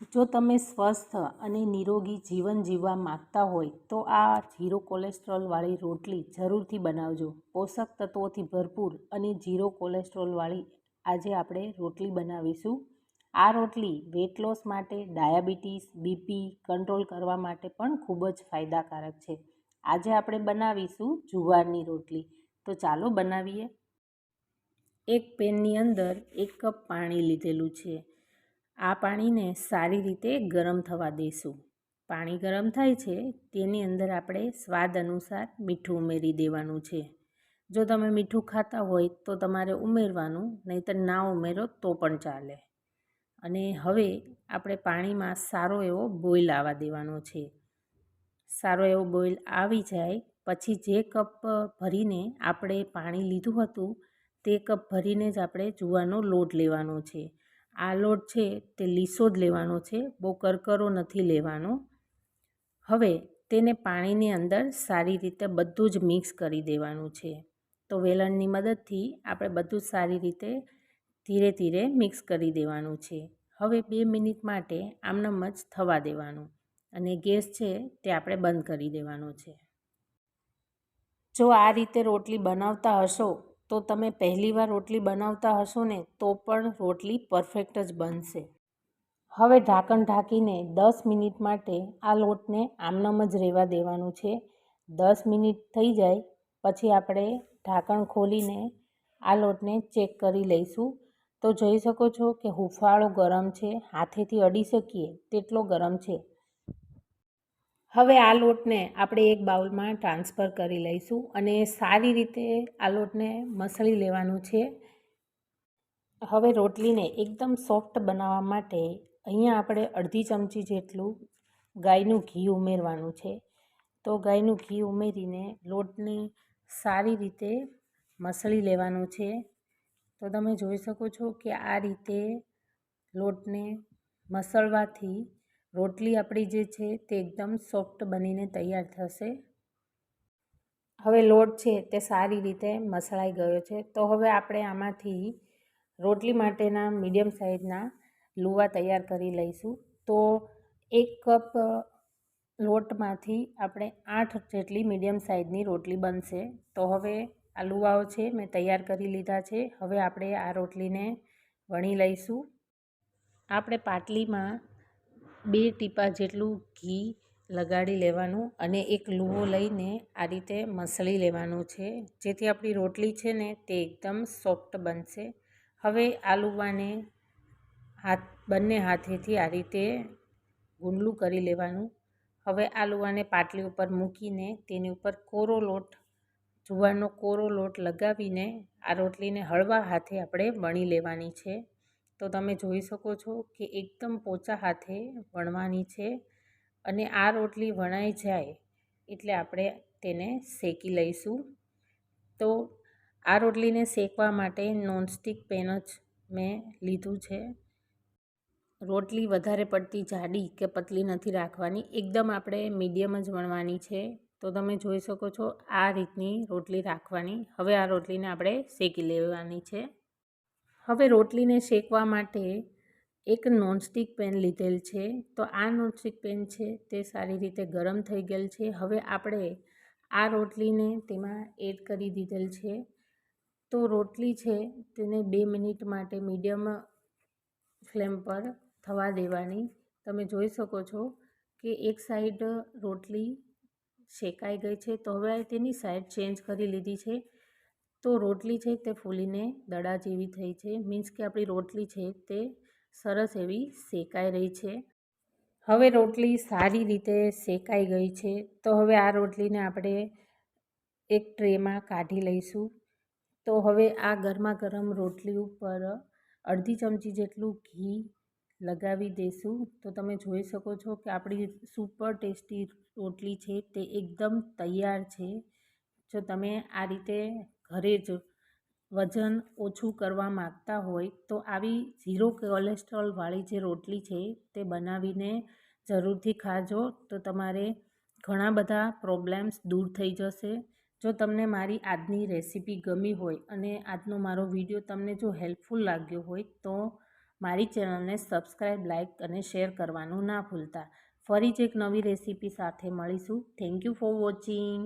જો તમે સ્વસ્થ અને નિરોગી જીવન જીવવા માંગતા હોય, તો આ ઝીરો કોલેસ્ટ્રોલવાળી રોટલી જરૂરથી બનાવજો. પોષક તત્વોથી ભરપૂર અને ઝીરો કોલેસ્ટ્રોલવાળી આજે આપણે રોટલી બનાવીશું. આ રોટલી વેટ લોસ માટે, ડાયાબિટીસ, બીપી કંટ્રોલ કરવા માટે પણ ખૂબ જ ફાયદાકારક છે. આજે આપણે બનાવીશું જુવારની રોટલી. તો ચાલો બનાવીએ. એક પેનની અંદર એક કપ પાણી લીધેલું છે. આ પાણીને સારી રીતે ગરમ થવા દઈશું પાણી ગરમ થાય છે, તેની અંદર આપણે સ્વાદ અનુસાર મીઠું ઉમેરી દેવાનું છે. જો તમે મીઠું ખાતા હોય તો તમારે ઉમેરવાનું, નહીંતર ના ઉમેરો તો પણ ચાલે. અને હવે આપણે પાણીમાં સારો એવો બોઇલ આવવા દેવાનો છે. સારો એવો બોઇલ આવી જાય, પછી જે કપ ભરીને આપણે પાણી લીધું હતું, તે કપ ભરીને જ આપણે જુવાનો લોટ લેવાનો છે. આ લોટ છે તે લીસો જ લેવાનો છે, બહુ કરકરો નથી લેવાનો. હવે તેને પાણીની અંદર સારી રીતે બધું જ મિક્સ કરી દેવાનું છે. તો વેલણની મદદથી આપણે બધું સારી રીતે ધીરે ધીરે મિક્સ કરી દેવાનું છે. હવે બે મિનિટ માટે આમનામ જ થવા દેવાનું અને ગેસ છે તે આપણે બંધ કરી દેવાનો છે. જો આ રીતે રોટલી બનાવતા હશો તો તમે પહેલીવાર રોટલી બનાવતા હશો ને, તો પણ રોટલી પરફેક્ટ જ બનશે. હવે ઢાંકણ ઢાંકીને દસ મિનિટ માટે આ લોટને આમનામ જ રહેવા દેવાનું છે. દસ મિનિટ થઈ જાય, પછી આપણે ઢાંકણ ખોલીને આ લોટને ચેક કરી લઈશું. તો જોઈ શકો છો કે હુંફાળો ગરમ છે, હાથેથી અડી શકીએ, તેટલો ગરમ છે. હવે આ લોટને આપણે એક બાઉલમાં ટ્રાન્સફર કરી લઈશું અને સારી રીતે આ લોટને મસળી લેવાનું છે. હવે રોટલીને એકદમ સોફ્ટ બનાવવા માટે અહીંયા આપણે અડધી ચમચી જેટલું ગાયનું ઘી ઉમેરવાનું છે. તો ગાયનું ઘી ઉમેરીને લોટને સારી રીતે મસળી લેવાનું છે. તો તમે જોઈ શકો છો કે આ રીતે લોટને મસળવાથી રોટલી આપણી જે છે તે એકદમ સોફ્ટ બનીને તૈયાર થશે. હવે લોટ છે તે સારી રીતે મસળાઈ ગયો છે. તો હવે આપણે આમાંથી રોટલી માટેના મીડિયમ સાઇઝના લુવા તૈયાર કરી લઈશું. તો એક કપ લોટમાંથી આપણે આઠ જેટલી મીડિયમ સાઇઝની રોટલી બનશે. તો હવે આ લુવાઓ છે મેં તૈયાર કરી લીધા છે. હવે આપણે આ રોટલીને વણી લઈશું. આપણે પાટલીમાં બે ટીપા જેટલું ઘી લગાડી લેવાનું અને એક લુવો લઈને આ રીતે મસળી લેવાનું છે. જેથી આપણી રોટલી છે ને તે એકદમ સોફ્ટ બનશે. હવે આ લુવાને હાથ, બંને હાથેથી આ રીતે ગુંડલું કરી લેવાનું. હવે આ લુવાને પાટલી ઉપર મૂકીને તેની ઉપર કોરો લોટ, જુવારનો કોરો લોટ લગાવીને આ રોટલીને હળવા હાથે આપણે વણી લેવાની છે. તો તમે જોઈ શકો છો કે એકદમ પોચા હાથે વણવાની છે અને આ રોટલી વણાઈ જાય એટલે આપણે તેને શેકી લઈશું. તો આ રોટલીને શેકવા માટે નોનસ્ટિક પેન જ મેં લીધું છે. રોટલી વધારે પડતી જાડી કે પતલી નથી રાખવાની, એકદમ આપણે મીડિયમ જ વણવાની છે. તો તમે જોઈ શકો છો આ રીતની રોટલી રાખવાની. હવે આ રોટલીને આપણે શેકી લેવાની છે. હવે રોટલીને શેકવા માટે એક નોનસ્ટિક પેન લીધેલ છે. તો આ નોનસ્ટિક પેન છે તે સારી રીતે ગરમ થઈ ગયેલ છે. હવે આપણે આ રોટલીને તેમાં એડ કરી દીધેલ છે. તો રોટલી છે તેને બે મિનિટ માટે મીડિયમ ફ્લેમ પર થવા દેવાની. તમે જોઈ શકો છો કે એક સાઈડ રોટલી શેકાઈ ગઈ છે. તો હવે તેની સાઈડ ચેન્જ કરી લીધી છે. તો રોટલી છે તે ફૂલીને દડા જેવી થઈ છે. મીન્સ કે આપણી રોટલી છે તે સરસ એવી શેકાઈ રહી છે. હવે રોટલી સારી રીતે શેકાઈ ગઈ છે. તો હવે આ રોટલીને આપણે એક ટ્રેમાં કાઢી લઈશું. તો હવે આ ગરમા ગરમ રોટલી ઉપર અડધી ચમચી જેટલું ઘી લગાવી દઈશું તો તમે જોઈ શકો છો કે આપણી સુપર ટેસ્ટી રોટલી છે તે એકદમ તૈયાર છે. જો તમે આ રીતે ઘરે જ વજન ઓછું કરવા માગતા હોય તો આવી ઝીરો કોલેસ્ટ્રોલવાળી જે રોટલી છે તે બનાવીને જરૂરથી ખાજો. તો તમારે ઘણા બધા પ્રોબ્લેમ્સ દૂર થઈ જશે. જો તમને મારી આજની રેસીપી ગમી હોય અને આજનો મારો વીડિયો તમને જો હેલ્પફુલ લાગ્યો હોય તો મારી ચેનલને સબસ્ક્રાઈબ લાઇક અને શેર કરવાનું ના ભૂલતા. ફરી જ એક નવી રેસીપી સાથે મળીશું. Thank you for watching